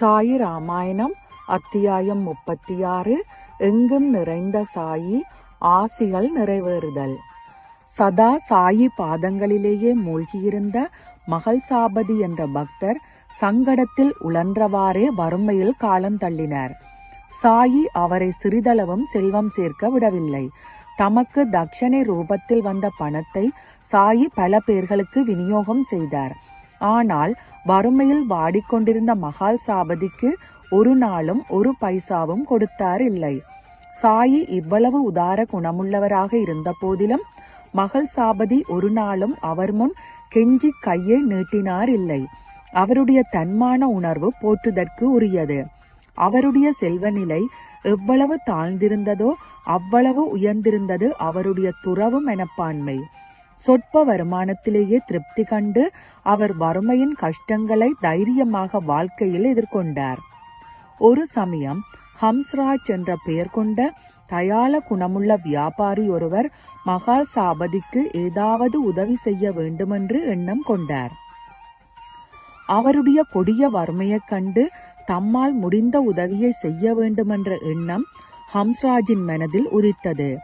சாயி ராமாயணம் அத்தியாயம் முப்பத்தி ஆறு எங்கும் நிறைந்த சாயி ஆசிகள் நிறைவேறுதல். சதா சாயி பாதங்களிலேயே மூழ்கியிருந்த மகள் சாபதி என்ற பக்தர் சங்கடத்தில் உழன்றவாறே வறுமையில் காலம் தள்ளினார். சாயி அவரை சிறிதளவும் செல்வம் சேர்க்க விடவில்லை. தமக்கு தட்சணை ரூபத்தில் வந்த பணத்தை சாயி பல பேர்களுக்கு விநியோகம் செய்தார். ஆனால் வறுமையில் வாடிக்கொண்டிருந்த மகால் சாபதிக்கு ஒரு நாளும் ஒரு பைசாவும் கொடுத்தார் இல்லை சாயி இவ்வளவு உதார குணமுள்ளவராக இருந்த போதிலும் மகள் சாபதி ஒரு நாளும் அவர் முன் கெஞ்சி கையை நீட்டினார் இல்லை அவருடைய தன்மான உணர்வு போற்றுதற்கு உரியது. அவருடைய செல்வநிலை எவ்வளவு தாழ்ந்திருந்ததோ அவ்வளவு உயர்ந்திருந்தது அவருடைய துறவு மனப்பான்மை சொற்ப வருமானத்திலேயே திருப்தி கண்டு அவர் வறுமையின் கஷ்டங்களை தைரியமாக வாழ்க்கையில் எதிர்கொண்டார். ஒரு சமயம் ஹம்ஸ்ராஜ் என்ற பெயர் கொண்ட தயால குணமுள்ள வியாபாரி ஒருவர் மகா சாபதிக்கு ஏதாவது உதவி செய்ய வேண்டுமென்று எண்ணம் கொண்டார். அவருடைய கொடிய வறுமையைக் கண்டு தம்மால் முடிந்த உதவியை செய்ய வேண்டுமென்ற எண்ணம் ஹம்ஸ்ராஜின் மனதில் உதித்தது.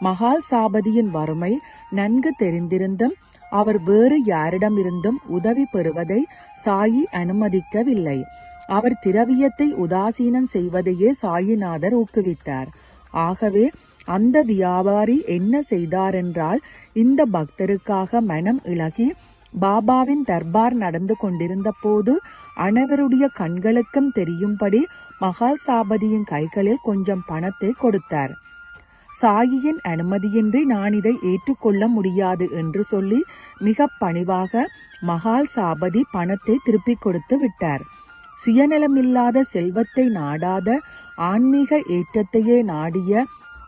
மகால் சாபதியின் வறுமை நன்கு தெரிந்திருந்தும் அவர் வேறு யாரிடமிருந்தும் உதவி பெறுவதை சாயி அனுமதிக்கவில்லை. அவர் திரவியத்தை உதாசீனம் செய்வதையே சாயிநாதர் ஊக்குவித்தார். ஆகவே அந்த வியாபாரி என்ன செய்தாரென்றால் இந்த பக்தருக்காக மனம் இழகி பாபாவின் தர்பார் நடந்து கொண்டிருந்த போது அனைவருடைய கண்களுக்கும் தெரியும்படி மகால் சாபதியின் கைகளில் கொஞ்சம் பணத்தை கொடுத்தார். சாயியின் அனுமதியின்றி நான் இதை ஏற்றுக்கொள்ள முடியாது என்று சொல்லி மிக பணிவாக மகால் சாபதி பணத்தை திருப்பிக் கொடுத்து விட்டார். சுயநலமில்லாத செல்வத்தை நாடாத ஆன்மீக ஏற்றத்தையே நாடிய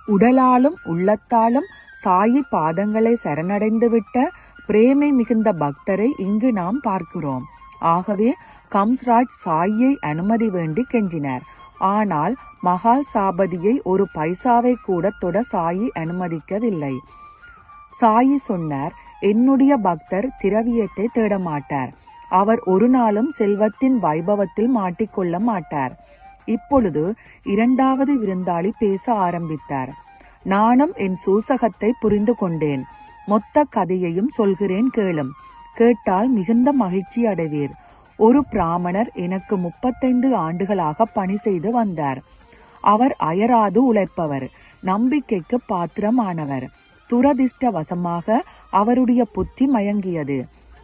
உடலாலும் உள்ளத்தாலும் சாயி பாதங்களை சரணடைந்துவிட்ட பிரேமை மிகுந்த பக்தரை இங்கு நாம் பார்க்கிறோம். ஆகவே கம்ஸ்ராஜ் சாயியை அனுமதி வேண்டி கெஞ்சினார். ஆனால் மகால் சாபதியை ஒரு பைசாவை கூட தொட சாயி அனுமதிக்கவில்லை. சாயி சொன்னார் என்னுடைய பக்தர் திரவியத்தை தேட மாட்டார் அவர் ஒரு நாளும் செல்வத்தின் வைபவத்தில் மாட்டிக்கொள்ள மாட்டார். இப்பொழுது இரண்டாவது விருந்தாளி பேச ஆரம்பித்தார். நானும் என் சூசகத்தை புரிந்து கொண்டேன். மொத்த கதையையும் சொல்கிறேன் கேளும். கேட்டால் மிகுந்த மகிழ்ச்சி அடைவீர். ஒரு பிராமணர் எனக்கு முப்பத்தைந்து ஆண்டுகளாக பணி செய்து வந்தார். அவர் அயராது உழைப்பவர் நம்பிக்கைக்கு பாத்திரமானவர். துரதிர்ஷ்டவசமாக அவருடைய புத்தி மயங்கியது.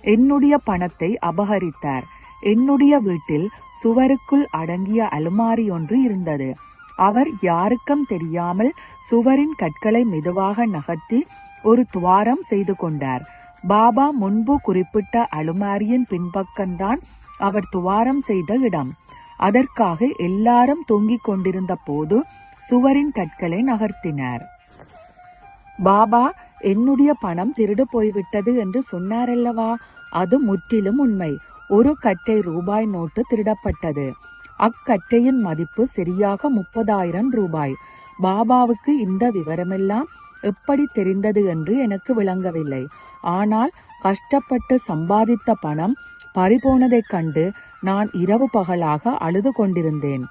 என்னுடைய பணத்தை அபகரித்தார். என்னுடைய வீட்டில் சுவருக்குள் அடங்கிய அலுமாரி ஒன்று இருந்தது. அவர் யாருக்கும் தெரியாமல் சுவரின் கற்களை மெதுவாக நகர்த்தி ஒரு துவாரம் செய்து கொண்டார். பாபா முன்பு குறிப்பிட்ட அலுமாரியின் பின்பக்கம்தான் அவர் துவாரம் செய்த இடம். அதற்காக எல்லாரும் தூங்கிக் கொண்டிருந்த போது சுவரின் கற்களை நகர்த்தினார். பாபா என்னுடைய பணம் திருடு போய்விட்டது என்று சொன்னாரல்லவா? அது முற்றிலும் உண்மை. ஒரு கட்டை ரூபாய் நோட்டு திருடப்பட்டது. அக்கட்டையின் மதிப்பு சரியாக முப்பதாயிரம் ரூபாய். பாபாவுக்கு இந்த விவரமெல்லாம் எப்படி தெரிந்தது என்று எனக்கு விளங்கவில்லை. ஆனால் கஷ்டப்பட்டு சம்பாதித்த பணம் பறிபோனதைக் கண்டு நான் இரவு பகலாக அழுது கொண்டிருந்தேன்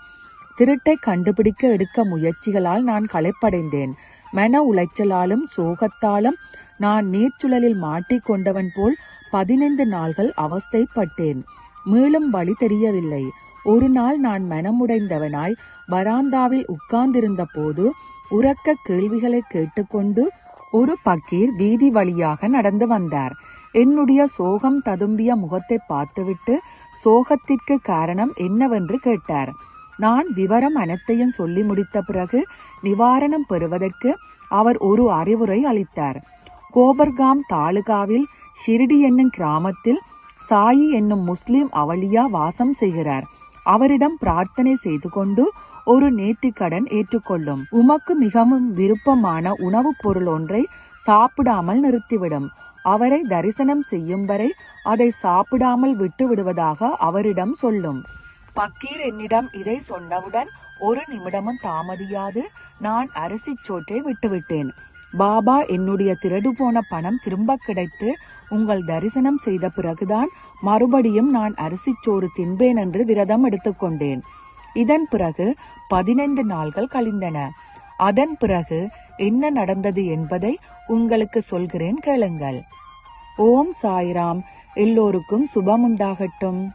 திருட்டை கண்டுபிடிக்க எடுக்க முயற்சிகளால் நான் களைப்படைந்தேன். மன உளைச்சலாலும் சோகத்தாலும் நான் நீர்ச்சுழலில் மாட்டிக்கொண்டவன் போல் பதினைந்து நாள்கள் அவஸ்தைப்பட்டேன். மேலும் வழி தெரியவில்லை. ஒரு நாள் நான் மனமுடைந்தவனாய் வராந்தாவில் உட்கார்ந்திருந்த போது உறக்க கேள்விகளை கேட்டுக்கொண்டு ஒரு பக்கீர் வீதி வழியாக நடந்து வந்தார். என்னுடைய சோகம் ததும்பிய முகத்தை பார்த்துவிட்டு சோகத்திற்கு காரணம் என்னவென்று கேட்டார். நான் விவரம் அனைத்தையும் சொல்லி முடித்த பிறகு நிவாரணம் பெறுவதற்கு அவர் ஒரு அறிவுரை அளித்தார். கோபர்காம் தாலுகாவில் ஷிரிடி என்னும் கிராமத்தில் சாயி என்னும் முஸ்லிம் அவளியா வாசம் செய்கிறார். அவரிடம் பிரார்த்தனை செய்து கொண்டு ஒரு நேர்த்திக்கடன் ஏற்றுக்கொள்ளும். உமக்கு மிகவும் விருப்பமான உணவுப் பொருள் ஒன்றை சாப்பிடாமல் நிறுத்திவிடும். அவரை தரிசனம் செய்யும் வரை அதை சாப்பிடாமல் விட்டு விடுவதாக அவரிடம் சொல்லும். பக்கீர் என்னிடம் இதை சொன்னவுடன் ஒரு நிமிடமும் தாமதியாது. நான் அரிசிச் சோற்றை விட்டுவிட்டேன். பாபா என்னுடைய திருடு போன பணம் திரும்ப கிடைத்து உங்கள் தரிசனம் செய்த பிறகுதான் மறுபடியும் நான் அரிசிச்சோறு தின்பேன் என்று விரதம் எடுத்துக்கொண்டேன். இதன் பிறகு பதினைந்து நாள்கள் கழிந்தன. அதன் பிறகு என்ன நடந்தது என்பதை உங்களுக்கு சொல்கிறேன் கேளுங்கள். ஓம் சாய்ராம். எல்லோருக்கும் சுபமுண்டாகட்டும்.